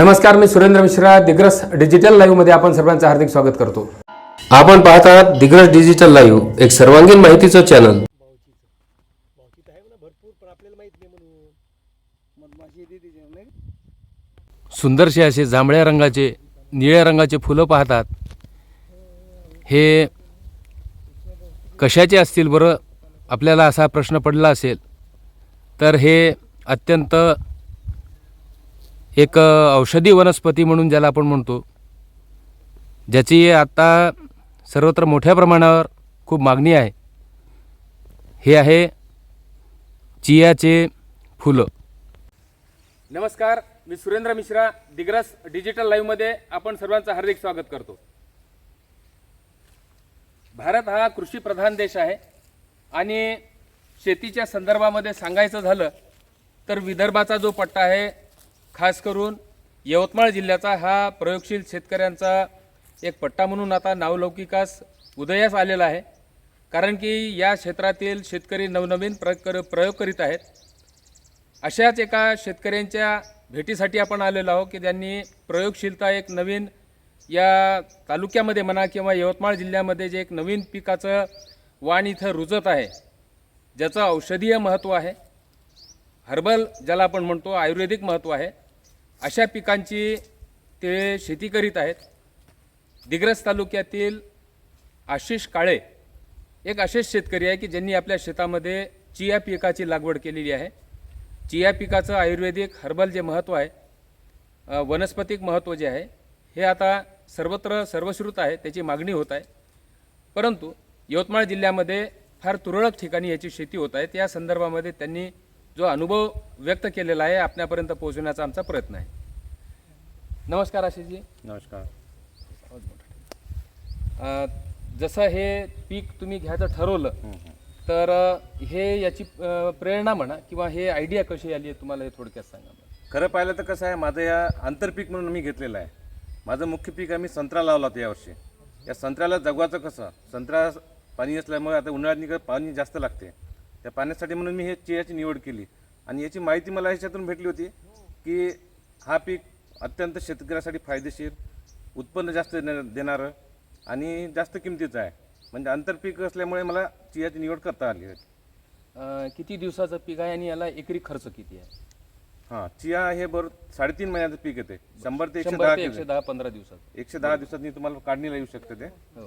नमस्कार मी सुरेंद्र मिश्रा दिग्रस डिजिटल लाईव्हमध्ये आपण सर्वांचं हार्दिक स्वागत करतो. आपण पाहत आहात दिग्रस डिजिटल लाईव्ह एक सर्वांगीण माहितीचं चॅनल सुंदरसे असे जांभळ्या रंगाचे निळ्या रंगाचे फुलं पाहतात. हे कशाचे असतील बरं? आपल्याला असा प्रश्न पडला असेल तर हे अत्यंत एक औषधी वनस्पती म्हणून ज्याला आपण म्हणतो ज्याची आता सर्वत्र मोठ्या प्रमाणावर खूप मागणी आहे. हे आहे चियाचे फुलं. नमस्कार मी सुरेंद्र मिश्रा दिग्रस डिजिटल लाईव्हमध्ये आपण सर्वांचं हार्दिक स्वागत करतो. भारत हा कृषी प्रधान देश आहे आणि शेतीच्या संदर्भामध्ये सांगायचं झालं तर विदर्भाचा जो पट्टा आहे खास करून यवतमाळ जिल्ह्याचा हा प्रयोगशील शेतकऱ्यांचा एक पट्टा म्हणून आता नावलौकिकास उदयास आलेला आहे. कारण की या क्षेत्रातील शेतकरी नवनवीन प्र कर प्रयोग करीत आहेत. अशाच एका शेतकऱ्यांच्या भेटीसाठी आपण आलेलो आहोत की त्यांनी प्रयोगशीलता एक नवीन या तालुक्यामध्ये म्हणा किंवा यवतमाळ जिल्ह्यामध्ये जे एक नवीन पिकाचं वाण इथं रुजत आहे ज्याचं औषधीय महत्त्व आहे. हर्बल ज्याला आपण म्हणतो आयुर्वेदिक महत्त्व आहे. अशा पिकांची ते शेती करीत आहेत. दिग्रस तालुक्यातील आशिष काळे एक असेच शेतकरी आहे की ज्यांनी आपल्या शेतामध्ये चिया पिकाची लागवड केलेली आहे. चिया पिकाचं आयुर्वेदिक हर्बल जे महत्त्व आहे वनस्पतिक महत्त्व जे आहे हे आता सर्वत्र सर्वश्रुत आहे त्याची मागणी होत आहे. परंतु यवतमाळ जिल्ह्यामध्ये फार तुरळक ठिकाणी याची शेती होत आहे. त्या संदर्भामध्ये त्यांनी जो अनुभव व्यक्त केलेला आहे आपल्यापर्यंत पोहोचवण्याचा आमचा प्रयत्न आहे. नमस्कार आशिषजी. नमस्कार. अ, जसं हे पीक तुम्ही घ्यायचं ठरवलं तर अ, हे याची अ, प्रेरणा म्हणा किंवा हे आयडिया कशी आली आहे तुम्हाला हे थोडक्यात सांगा मला. खरं पाहिलं तर कसं आहे माझं या आंतरपीक म्हणून मी घेतलेलं आहे. माझं मुख्य पीक आहे मी संत्रा लावला होता यावर्षी. या संत्र्याला जगवायचं कसं? संत्रा पाणी असल्यामुळे आता उन्हाळ्यात निघत पाणी जास्त लागते. त्या पाण्यासाठी म्हणून मी हे चियाची निवड केली. आणि याची माहिती मला याच्यातून भेटली होती की हा पीक अत्यंत शेतकऱ्यासाठी फायदेशीर उत्पन्न जास्त देणार आणि जास्त किमतीचं आहे. म्हणजे आंतरपीक असल्यामुळे मला चियाची निवड करता आली अ, किती दिवसाचं पीक आहे आणि याला एकरी खर्च किती आहे? हां चिया हे बरोबर साडेतीन महिन्याचं पीक येते. शंभर ते एकशे शंभर दहा ते किलो. एकशे दहा पंधरा दिवसात एकशे दहा दिवसांनी तुम्हाला काढणीला येऊ शकते ते. हो.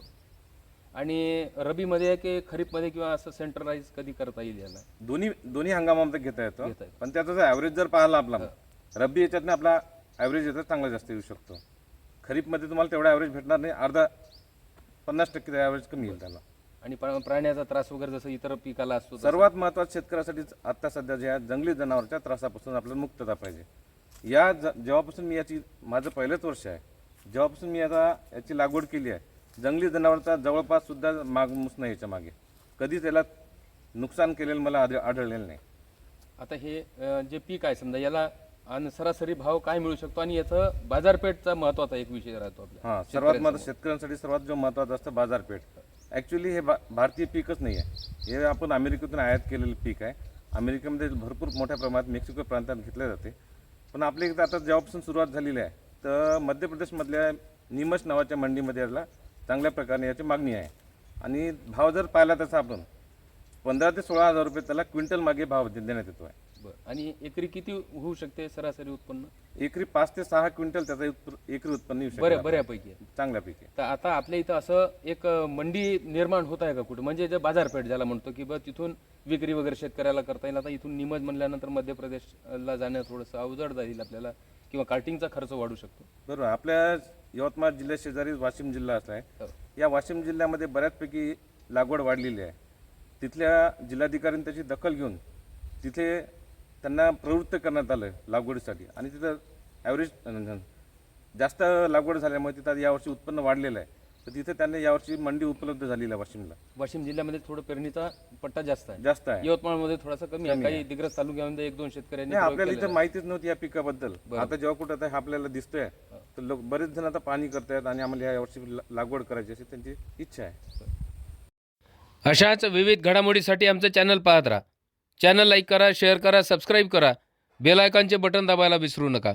आणि रबीमध्ये आहे की खरीपमध्ये किंवा असं सेंट्रलाइज कधी करता येईल याला दोन्ही दोन्ही हंगामामध्ये घेता येतो. घेता येतं. पण त्याचा जर ॲव्हरेज जर पाहिला आपला रब्बी याच्यातनं आपला ॲव्हरेज याचा चांगला जास्त येऊ शकतो. खरीपमध्ये तुम्हाला तेवढा ॲव्हरेज भेटणार नाही अर्धा पन्नास टक्के ॲव्हरेज कमी येईल त्याला. आणि प्रा- प्राण्याचा त्रास वगैरे जसं इतर पिकाला असतो तसं. सर्वात महत्त्वाचं शेतकऱ्यासाठी आता सध्या ज्या जंगली जनावरच्या त्रासापासून आपल्याला मुक्तता पाहिजे. या ज जेव्हापासून मी याची माझं पहिलंच वर्ष आहे जेव्हापासून मी आता याची लागवड केली आहे जंगली जनावरचा जवळपास सुद्धा मागमूस नाही याच्या मागे. कधी त्याला नुकसान केलेलं मला आढ- आढळलेलं नाही. आता हे अ, जे पीक आहे समजा याला आणि सरासरी भाव काय मिळू शकतो? आणि याचं बाजारपेठचा महत्त्वाचा एक विषय राहतो आपला हां सर्वात महत्त्व शेतकऱ्यांसाठी सर्वात जो महत्त्वाचा असतं बाजारपेठ. ॲक्च्युली हे भा भारतीय पीकच नाही आहे. हे आपण अमेरिकेतून आयात केलेलं पीक आहे. अमेरिकेमध्ये भरपूर मोठ्या प्रमाणात मेक्सिको प्रांतात घेतले जाते. पण आपल्या इथं आता जेव्हापासून सुरुवात झालेली आहे तर मध्य प्रदेशमधल्या निमच नावाच्या मंडीमध्ये याला चांगल्या प्रकारे याची मागणी आहे. आणि भाव जर पाहिला तसा आपण पंधरा ते सोळा हजार रुपये त्याला क्विंटल मागे भाव दे- देण्यात येतो आहे बरं. आणि एकरी किती होऊ शकते सरासरी उत्पन्न? एकरी पाच ते सहा क्विंटल त्याचा उत्प- एकरी उत्पन्न येऊ बऱ्या शकतं बऱ्यापैकी. आहे. चांगल्यापैकी. तर आता आपल्या इथं असं एक अ, मंडी निर्माण होत आहे का कुठं? म्हणजे जे बाजारपेठ ज्याला म्हणतो की बा तिथून विक्री वगैरे शेतकऱ्याला करता येईल. आता इथून निमज म्हणल्यानंतर मध्य प्रदेशला जाणं थोडंसं अवजड जाईल आपल्याला. किंवा कार्टिंगचा खर्च वाढू शकतो. बरोबर. आपल्या यवतमाळ जिल्ह्या शेजारी वाशिम जिल्हा असा आहे. हो. या वाशिम जिल्ह्यामध्ये बऱ्याचपैकी लागवड वाढलेली आहे. तिथल्या जिल्हाधिकाऱ्यांनी त्याची दखल घेऊन तिथे त्यांना प्रवृत्त करण्यात आलं लागवडीसाठी. आणि तिथं ॲव्हरेज जास्त लागवड झाल्यामुळे तिथं यावर्षी उत्पन्न वाढलेलं आहे. तर तिथे त्यांना यावर्षी मंडी उपलब्ध झालेली आहे वाशिमला. वाशिम जिल्ह्यामध्ये थोडं पेरणीचा पट्टा जास्त आहे. जास्त आहे. यवतमाळमध्ये थोडासा कमी आहे. काही दिग्रस तालुक्यामध्ये एक दोन शेतकऱ्यांनी नाही प्रयोग आपल्याला केलेला इथं माहितीच नव्हती या पिकाबद्दल. आता जेव्हा कुठं आता हे आपल्याला दिसतोय तर लोक बरेच जण आता पाणी करतायत आणि आम्हाला या वर्षी लागवड करायची अशी त्यांची इच्छा आहे. अशाच विविध घडामोडीसाठी आमचं चॅनल पाहत राहा. चॅनल लाईक करा शेअर करा सबस्क्राईब करा. बेल आयकॉनचे बटन दाबायला विसरू नका.